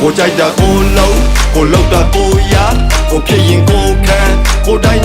ကိုကြိုက်တာကိုလုံးကိုလောက်တာကိုရကိုဖြစ်ရင်ကိုခံကိုတိုင်း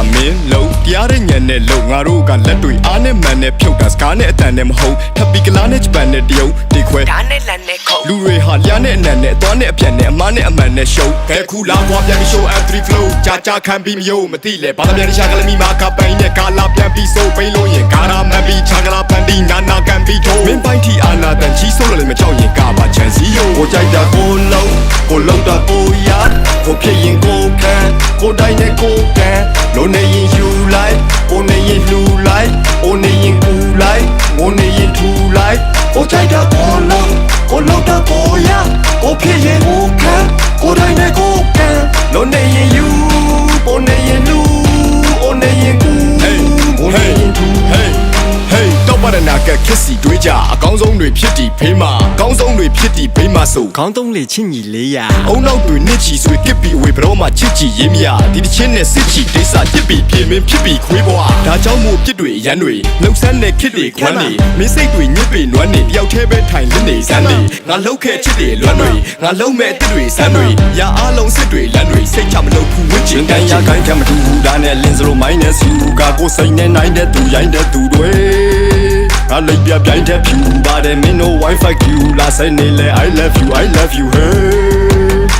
တာမင်းလုံးတရားတဲ့ညံနဲ့လုံးငါတို့ကလက်တွေအားနဲ့မှန်နဲ့ဖြုတ်တာစကားနဲ့အတန်နဲ့မဟုတ်ထပ်ပြီးကလားနဲ့ဂျပန်နဲ့တရုတ်ဒီခွဲဒါနဲ့လန်နဲ့ခုံလူတွေဟာလျားနဲ့အနံနဲ့အသွားနဲ့အပြန်နဲ့အမားနဲ့အမှန်နဲ့ရှုံးခဲခုလာကွာပြန်ပြီး show F3 flow ကြာကြာခံပြီးမယုံမသိလဲဘာသာပြန်ရှာကလမီမာကပိန်နဲ့ကာလာပြန်ပြီးစိုးပိန်လို့ရင်ကာရာမန်ပြီးချာကလာပန်ဒီနာနာကန်ပြီးထိုးမင်းပိုက်တီအာနာတန်ချီဆိုးလို့လည်းမကြောက်ရင်ကာပါချန်စီယိုကိုကြိုက်တာကိုလုံးကိုလုံးတာကိုရကိုဖြစ်ရင်ကိုခံကိုတိုင်းနဲ့ကိုက န်လုံးနေရင်ယူလိုက်ကိုနေရင်လူလိုက်အိုနေရင်ကူလိုက်ငိုနေရင်ထူလိုက်ကိုကြိုက်တာကိုလုံးကိုလုံးတာကိုရကိုဖြစ်ရင်ကိုခံကိုတိုင်းနဲ့ကိုကန်လုံးနေရင်ယူကိုနေ တွေဖြစ်တီဖေးမှာအကောင်းဆုံးတွေဖြစ်တီဖေးမှာဆိုခေါင်းသုံးလေချင်းညီလေးရအုံနောက်တွေနှစ်ချီဆွေကစ်ပြီးအဝေဘရောမှာချစ်ချီရေးမရဒီတစ်ချင်းနဲ့စစ်ချီဒိစာတစ်ပြီးပြင်မင်းဖြစ်ပြီးခွေးဘွားဒါကြောင့်မို့ပြစ်တွေရန်တွေလှုပ်ဆန်းတဲ့ခစ်တွေခွမ်းတွေမင်းစိတ်တွေညစ်ပေနွမ်းနေတယောက်တည်းပဲထိုင်လစ်နေစမ်းနေငါလှုပ်ခဲ့ချစ်တွေလွမ်းတွေငါလုံးမဲ့တစ်တွေစမ်းတွေရာအားလုံးစစ်တွေလမ်းတွေစိတ်ချမလို့ဖူဝစ်ချချင်င်တကန်န်ရရခိုင်ခံမတူဘူးဒါနဲ့လင်းစလိုမိုင်းနဲ့စီဘူးကကိုစိတ်နဲ့နိုင်တဲ့သူရိုင်းတဲ့သူတွေ ငါလိပ်ပြပြိုင်တဲ့ဖြူပါတယ်မင်းတို့ wifi q လာစနေလေ i love you i love you hey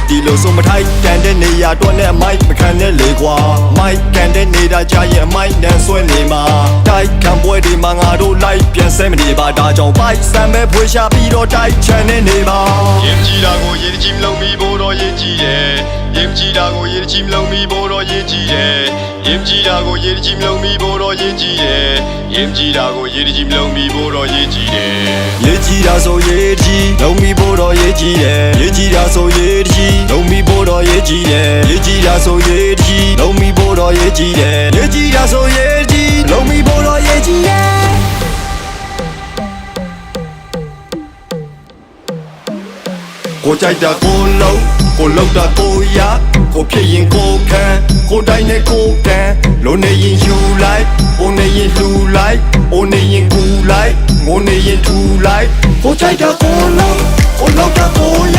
ဒီလိုဆိုမထိုက်ကန်တဲ့နေရာတော့နဲ့မိုက်မခံနဲ့လေကွာမိုက်ကန်တဲ့နေတာကြာရင်မိုက်နဲ့ဆွဲနေမှာတိုက်ခံပွဲဒီမှာငါတို့လိုက်ပြန်ဆဲမနေပါဒါကြောင့်ပိုက်ဆံပဲဖွေရှာပြီးတော့တိုက်ချန်နေနေပါရင်ကြည်တာကိုရေကြီးမလုံးမီဖို့တော့ရေကြီးတယ် ရင်ကြည်တာကိုရေကြီးမလုံးမီဖို့တော့ရေကြီးတယ်ရင်ကြည်တာကိုရေကြီးမလုံးမီဖို့တော့ရေကြီးတယ်ရင်ကြည်တာကိုရေကြီးမလုံးမီဖို့တော့ရေကြီးတယ်ရေကြီးတာဆိုရေကြီးလုံးမီဖို့တော့ရေကြီးတယ်ရေကြီးတာဆိုရေကြီးလုံးမီဖို့တော့ရေကြီးတယ်ရေကြီးတာဆိုရေကြီးလုံးမီဖို့တော့ရေကြီးတယ်ရေကြီးတာဆိုရေကြီးလုံးမီဖို့တော့ရေကြီးတယ်ကိုကြိုက်တာကိုလုံးကိုလောက်တာကိုရ ကိုဖြစ်ရင်ကိုခံကိုတိုင်းနဲ့ကိုကန်လုံးနေရင်ယူလိုက်အိုနေရင်လှူလိုက်အိုနေရင်ကူလိုက်ငိုနေရင်ထူလိုက်ကိုကြိုက်တာကိုလုံးကိုလောက်တာကိုရ